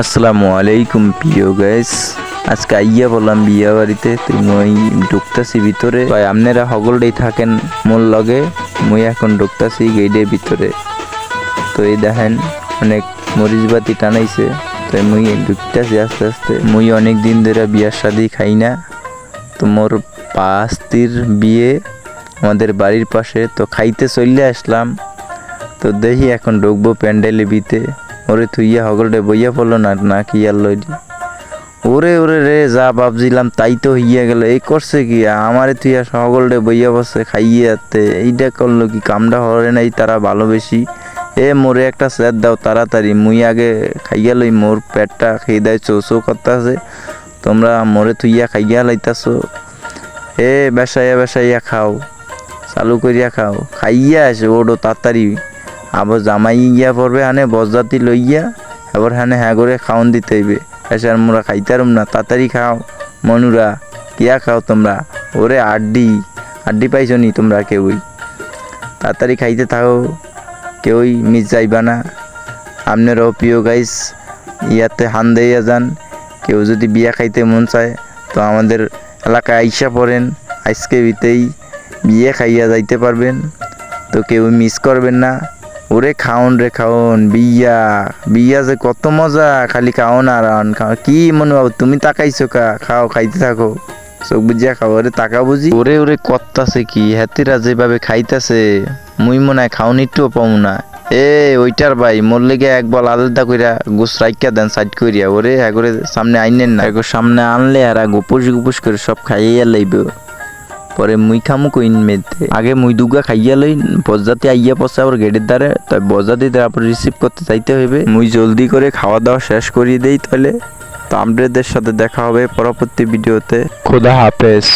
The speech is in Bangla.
আসসালামু আলাইকুম, প্রিয় গাইস আজকে আইয়া বললাম বিয়া বাড়িতে তুই মই ঢুকতাছি ভিতরে। ভাই, আপনারা হগলটাই থাকেন মোর লগে, মই এখন ঢুকতাছি গেইডের ভিতরে। তো এই দেখেন, অনেক মরিচ বাতি টানাইছে। তো মুই ঢুকতাছি আস্তে আস্তে। মুই অনেক দিন ধরে বিয়ার শাদি খাই না। তো মোর পাস্তির বিয়ে আমাদের বাড়ির পাশে, তো খাইতে চলে আসলাম। তো দেখি এখন ঢুকবো প্যান্ডেলে বিতে ওরে থুইয়া হগলটে বইয়া পড়ল না না কি আর লইলি? ওরে ওরে রে, যা ভাবছিলাম তাই তো হইয়া গেল। এই করছে কি? আমারে থুইয়া হগলটে বইয়া বসে খাইয়ে আতে এইটা করল কি? কামটা হরে নাই তারা ভালো ভালোবেসি। এ মোরে একটা স্যার দাও তাড়াতাড়ি, মুই আগে খাইয়া লই, মোর পেটটা খেয়ে দেয় চৌচৌ করতেছে। তোমরা মোরে থুইয়া খাইয়া লাইতাছো। এ বেসাইয়া বেসাইয়া খাও, চালু করিয়া খাও, খাইয়া আসে, ওডো তাড়াতাড়ি। আবার জামাই গিয়া পড়বে হানে বজদাতি লইয়া, আবার হানে হ্যাঁ করে খাওন দিতে হইবে। এসে আর মোরা খাইতারুম না, তাড়াতাড়ি খাও। মনুরা, কিয়া খাও তোমরা? ওরে আড্ডি আড্ডি পাইছ নি তোমরা কেউই? তাড়াতাড়ি খাইতে থাকো, কেউই মিস যাইবা না। আপনারাও প্রিয় গাইস ইয়াতে হান দিয়া যান। কেউ যদি বিয়া খাইতে মন চায়, তো আমাদের এলাকায় আইসা পড়েন। আজকে বিতেই বিয়ে খাইয়া যাইতে পারবেন। তো কেউ মিস করবেন না। ওরে খাওন রে খাওন বিয়া। বিয়া যে কত মজা খালি খাওন আর আন খাও। কি মনে বাবু তুমি তাকাইছো কা? খাও খাইতে থাকো। চোখ বুঝিয়া খাও ওরে তাকা বুঝি। ওরে ওরে কত্তাছে কি? হাতিরা যেভাবে খাইতাছে মুই মনে হয় খাওন একটুও পাও না। এ ওইটার ভাই মোর লেগে এক বল আলাদা কইরা গোস রাইকা দেন সাইড করিয়া ওরে একরে সামনে আইনেন না। সামনে আনলে আর গোপুস গুপুস করে সব খাইয়া লাইবে। পরে মুই খামু কইন মেতে। আগে মুই দুগা খাইয়া লই বজাতে আইয়া পড়ছে আবার গেটের দ্বারে, তাই বজাতে তারপর রিসিভ করতে চাইতে হইবে। মুই জলদি করে খাওয়া দাওয়া শেষ করিয়ে দেই তাহলে। তো আমরেদের সাথে দেখা হবে পরবর্তী ভিডিওতে। খোদা হাফেজ।